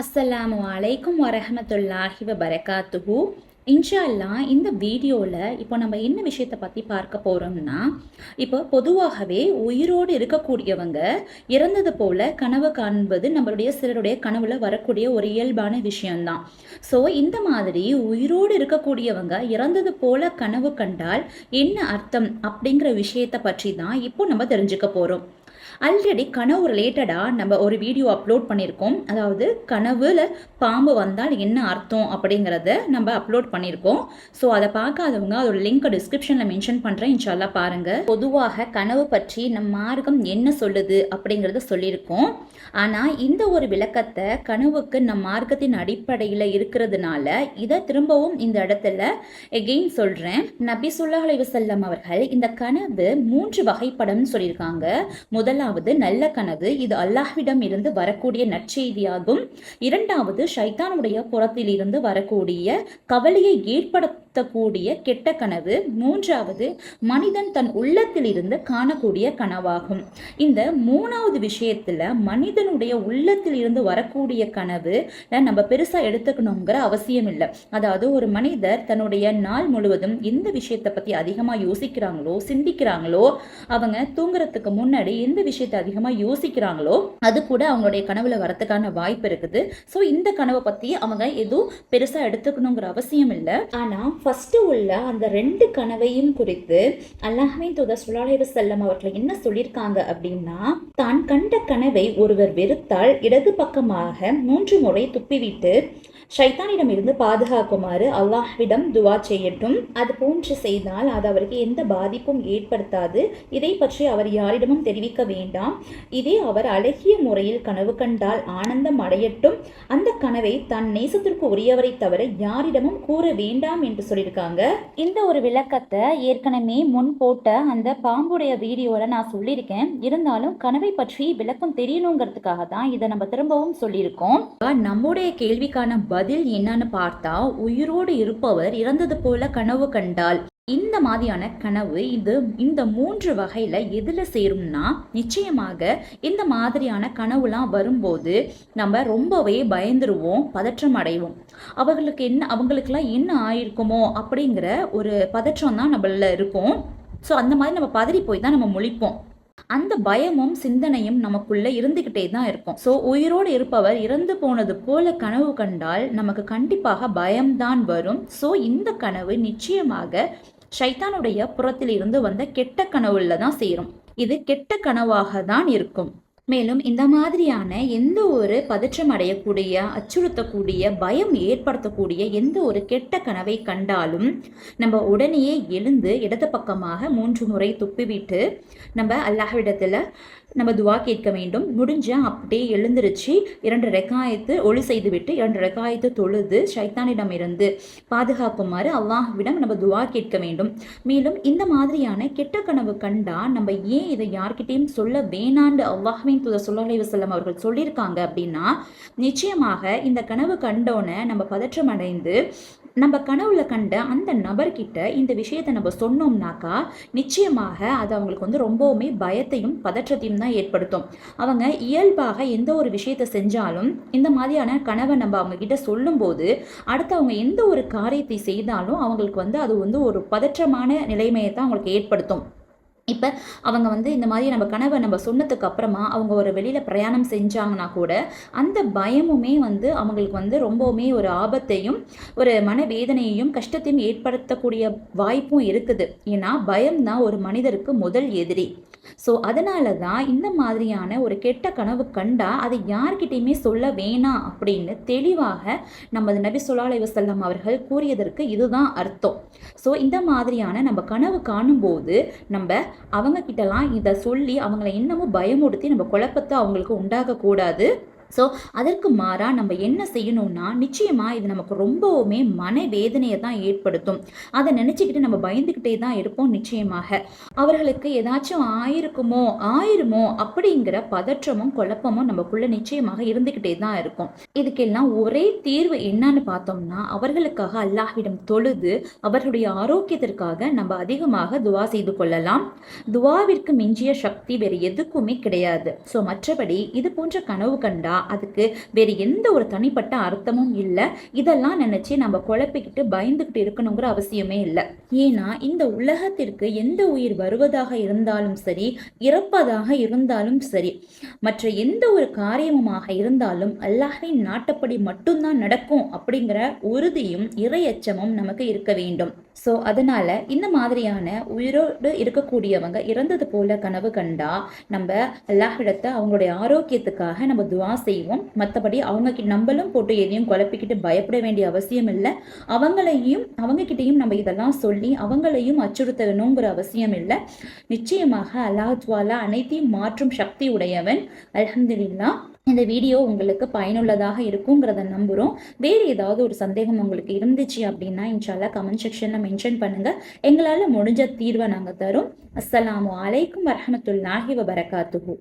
அஸ்ஸலாமு அலைக்கும் வரஹமத்துல்லாஹி வபரகாத்துஹு. இன்ஷால்லா இந்த வீடியோவில் இப்போ நம்ம என்ன விஷயத்தை பற்றி பார்க்க போகிறோம்னா இப்போ பொதுவாகவே உயிரோடு இருக்கக்கூடியவங்க இறந்தது போல கனவு காண்பது நம்மளுடைய சிலருடைய கனவுல வரக்கூடிய ஒரு இயல்பான விஷயம்தான். ஸோ இந்த மாதிரி உயிரோடு இருக்கக்கூடியவங்க இறந்தது போல கனவு கண்டால் என்ன அர்த்தம் அப்படிங்கிற விஷயத்தை பற்றி தான் இப்போ நம்ம தெரிஞ்சுக்க போகிறோம் ஆல்ரெடி கனவு ரிலேட்டடாக நம்ம ஒரு வீடியோ அப்லோட் பண்ணியிருக்கோம் அதாவது கனவுல பாம்பு வந்தால் என்ன அர்த்தம் அப்படிங்கிறத நம்ம அப்லோட் பண்ணியிருக்கோம் ஸோ அதை பார்க்காதவங்க அதோட லிங்க் டிஸ்கிரிப்ஷனில் மென்ஷன் பண்ணுறேன் இன்ஷால்லா பாருங்கள் பொதுவாக கனவு பற்றி நம் மார்க்கம் என்ன சொல்லுது அப்படிங்கிறத சொல்லியிருக்கோம் ஆனால் இந்த ஒரு விளக்கத்தை கனவுக்கு நம் மார்க்கத்தின் அடிப்படையில் இருக்கிறதுனால இதை திரும்பவும் இந்த இடத்துல எகெயின் சொல்கிறேன் நபி சுல்லா அலைஹி அவர்கள் இந்த கனவு மூன்று வகைப்படம்னு சொல்லியிருக்காங்க. முதலாவது நல்ல கனவு இது அல்லாஹ்விடம் இருந்து வரக்கூடிய நற்செய்தியாகும். இரண்டாவது ஷைத்தானுடைய புறத்தில் இருந்து வரக்கூடிய கவலையை ஏற்படுத்தக்கூடிய கெட்ட கனவு. மூன்றாவது மனிதன் தன் உள்ளத்தில் இருந்து காணக்கூடிய கனவாகும். இந்த மூணாவது விஷயத்துல மனிதனுடைய உள்ளத்தில் இருந்து வரக்கூடிய கனவு நம்ம பெருசா எடுத்துக்கணுங்கிற அவசியம் இல்லை. அதாவது ஒரு மனிதர் தன்னுடைய நாள் முழுவதும் எந்த விஷயத்தை பத்தி அதிகமா யோசிக்கிறாங்களோ சிந்திக்கிறாங்களோ அவங்க தூங்குறதுக்கு முன்னாடி எந்த விஷயத்தை அதிகமா யோசிக்கிறாங்களோ அது கூட அவங்களுடைய கனவுல வரத்துக்கான வாய்ப்பு இருக்குது. ஸோ இந்த கனவை பத்தி அவங்க எதுவும் பெருசா எடுத்துக்கணுங்கிற அவசியம் இல்லை. ஆனா ஃபர்ஸ்ட் உள்ள அந்த ரெண்டு கனவையும் குறித்து அல்லாஹின் தூதர் சுல்லாஹி செல்லம் அவர்கள் என்ன சொல்லியிருக்காங்க அப்படின்னா தான் கண்ட கனவை ஒருவர் வெறுத்தால் இடது பக்கமாக மூன்று முறை துப்பிவிட்டு ஷைத்தானிடமிருந்து பாதுகாக்குமாறு அல்லாஹ்விடம் துவா செய்யட்டும். அது போன்று செய்தால் அது அவருக்கு எந்த பாதிப்பும் ஏற்படுத்தாது. இதை பற்றி அவர் யாரிடமும் தெரிவிக்க வேண்டாம். இதே அவர் அழகிய முறையில் கனவு கண்டால் ஆனந்தம் அடையட்டும். அந்த கனவை தன் நேசத்திற்கு உரியவரை தவிர யாரிடமும் கூற வேண்டாம் என்று சொல்லியிருக்காங்க. இந்த ஒரு விளக்கத்தை ஏற்கனவே முன் போட்ட அந்த பாம்புடைய வீடியோவில் நான் சொல்லியிருக்கேன். இருந்தாலும் கனவை பற்றி விளக்கம் தெரியணுங்கிறதுக்காக தான் இதை நம்ம திரும்பவும் சொல்லியிருக்கோம். நம்முடைய கேள்விக்கான பதில் என்னன்னு பார்த்தா உயிரோடு இருப்பவர் இறந்தது போல கனவு கண்டால். இந்த மாதிரியான கனவு இது இந்த மூன்று வகையில் எதில் சேரும்னா நிச்சயமாக இந்த மாதிரியான கனவுலாம் வரும்போது நம்ம ரொம்பவே பயந்துருவோம் பதற்றம் அடைவோம். அவர்களுக்கு என்ன அவங்களுக்கெல்லாம் என்ன ஆயிருக்குமோ அப்படிங்கிற ஒரு பதற்றம் தான் நம்மள இருக்கும். ஸோ அந்த மாதிரி நம்ம பதறி போய் தான் நம்ம முழிப்போம். அந்த பயமும் சிந்தனையும் நமக்குள்ள இருந்துகிட்டே தான் இருக்கும். ஸோ உயிரோடு இருப்பவர் இறந்து போனது போல கனவு கண்டால் நமக்கு கண்டிப்பாக பயம்தான் வரும். ஸோ இந்த கனவு நிச்சயமாக ஷைத்தானுடைய புறத்தில் இருந்து வந்த கெட்ட கனவுல தான் சேரும். இது கெட்ட கனவாக தான் இருக்கும். மேலும் இந்த மாதிரியான எந்த ஒரு பதற்றம் அடையக்கூடிய அச்சுறுத்தக்கூடிய பயம் ஏற்படுத்தக்கூடிய எந்த ஒரு கெட்ட கனவை கண்டாலும் நம்ம உடனேயே எழுந்து இடது பக்கமாக மூன்று முறை துப்பிவிட்டு நம்ம அல்லாஹ்விடத்தில் நம்ம துவா கேட்க வேண்டும். முடிஞ்ச அப்படியே எழுந்திருச்சு இரண்டு ரெக்காயத்து ஒளி செய்துவிட்டு இரண்டு ரெக்காயத்து தொழுது சைத்தானிடம் இருந்து பாதுகாப்புமாறு அல்லாஹ்விடம் நம்ம துவா கேட்க வேண்டும். மேலும் இந்த மாதிரியான கெட்ட கனவு கண்டா நம்ம ஏன் இதை யார்கிட்டையும் சொல்ல வேணாண்டு அல்லாஹ்வின் தூதர் சொல்லலை வசல்லம் அவர்கள் சொல்லியிருக்காங்க அப்படின்னா நிச்சயமாக இந்த கனவு கண்டோன்னே நம்ம பதற்றம் அடைந்து நம்ம கனவுல கண்ட அந்த நபர்கிட்ட இந்த விஷயத்தை நம்ம சொன்னோம்னாக்கா நிச்சயமாக அது அவங்களுக்கு வந்து ரொம்பவுமே பயத்தையும் பதற்றத்தையும் தான் ஏற்படுத்தும். அவங்க இயல்பாக எந்த ஒரு விஷயத்தை செஞ்சாலும் இந்த மாதிரியான கனவை நம்ம அவங்க கிட்ட சொல்லும்போது அடுத்து அவங்க எந்த ஒரு காரியத்தை செய்தாலும் அவங்களுக்கு வந்து அது வந்து ஒரு பதற்றமான நிலைமையை தான் அவங்களுக்கு ஏற்படுத்தும். இப்போ அவங்க வந்து இந்த மாதிரி நம்ம கனவை நம்ம சொன்னதுக்கு அப்புறமா அவங்க ஒரு வெளியில் பிரயாணம் செஞ்சாங்கன்னா கூட அந்த பயமுமே வந்து அவங்களுக்கு வந்து ரொம்பவுமே ஒரு ஆபத்தையும் ஒரு மனவேதனையையும் கஷ்டத்தையும் ஏற்படுத்தக்கூடிய வாய்ப்பும் இருக்குது. ஏன்னா பயம் தான் ஒரு மனிதருக்கு முதல் எதிரி. ஸோ அதனால தான் இந்த மாதிரியான ஒரு கெட்ட கனவு கண்டா அதை யார்கிட்டையுமே சொல்ல வேணாம் அப்படின்னு தெளிவாக நமது நபி சொல்லாலை வசல்லம் அவர்கள் கூறியதற்கு இதுதான் அர்த்தம். ஸோ இந்த மாதிரியான நம்ம கனவு காணும்போது நம்ம அவங்க கிட்டலாம் இதை சொல்லி அவங்கள இன்னமும் பயமுறுத்தி நம்ம குழப்பத்தை அவங்களுக்கு உண்டாகக்கூடாது ஸோ அதற்கு மாறாக நம்ம என்ன செய்யணும்னா நிச்சயமாக இது நமக்கு ரொம்பவுமே மனவேதனையை தான் ஏற்படுத்தும். அதை நினச்சிக்கிட்டு நம்ம பயந்துக்கிட்டே தான் இருப்போம் நிச்சயமாக. அவர்களுக்கு ஏதாச்சும் ஆயிருக்குமோ ஆயிருமோ அப்படிங்கிற பதற்றமும் குழப்பமும் நமக்குள்ளே நிச்சயமாக இருந்துக்கிட்டே தான் இருக்கும். இதுக்கெல்லாம் ஒரே தீர்வு என்னன்னு பார்த்தோம்னா அவர்களுக்காக அல்லாஹ்விடம் தொழுது அவர்களுடைய ஆரோக்கியத்திற்காக நம்ம அதிகமாக துவா செய்து கொள்ளலாம். துவாவிற்கு மிஞ்சிய சக்தி வேறு எதுக்குமே கிடையாது. ஸோ மற்றபடி இது போன்ற கனவு கண்டா அதுக்கு வேறு எந்த ஒரு தனிப்பட்ட அர்த்தமும் இல்லை. இதெல்லாம் நினச்சி நம்ம குழப்பிக்கிட்டு பயந்துக்கிட்டு இருக்கணுங்கிற அவசியமே இல்லை. ஏன்னா இந்த உலகத்திற்கு எந்த உயிர் வருவதாக இருந்தாலும் சரி இறப்பதாக இருந்தாலும் சரி மற்ற எந்த ஒரு காரியமுமாக இருந்தாலும் அல்லாஹின் நாட்டப்படி மட்டும்தான் நடக்கும் அப்படிங்கிற உறுதியும் இறையச்சமும் நமக்கு இருக்க வேண்டும். ஸோ அதனால் இந்த மாதிரியான உயிரோடு இருக்கக்கூடியவங்க இறந்தது போல கனவு கண்டா நம்ம அல்லாஹிடத்தை அவங்களுடைய ஆரோக்கியத்துக்காக நம்ம துவா செய்வோம். மற்றபடி அவங்க நம்மளும் போட்டு எதையும் குழப்பிக்கிட்டு பயப்பட வேண்டிய அவசியம் இல்லை. அவங்களையும் அவங்க கிட்டேயும் நம்ம இதெல்லாம் சொல்லி அவங்களையும் அச்சுறுத்தணுங்கிற அவசியம் இல்லை. நிச்சயமாக அல்லாஹ் துவாலா அனைத்தையும் மாற்றும் சக்தி உடையவன். அலமதுல்லா இந்த வீடியோ உங்களுக்கு பயனுள்ளதாக இருக்குங்கிறத நம்புகிறோம் வேறு ஏதாவது ஒரு சந்தேகம் உங்களுக்கு இருந்துச்சு அப்படின்னா இன்ஷால்லா கமெண்ட் செக்ஷனில் மென்ஷன் பண்ணுங்கள் எங்களால் முடிஞ்ச தீர்வை நாங்கள் தரோம். அஸ்ஸலாமு அலைக்கும் வரமத்துல்லாஹி வபரகாத்துஹு.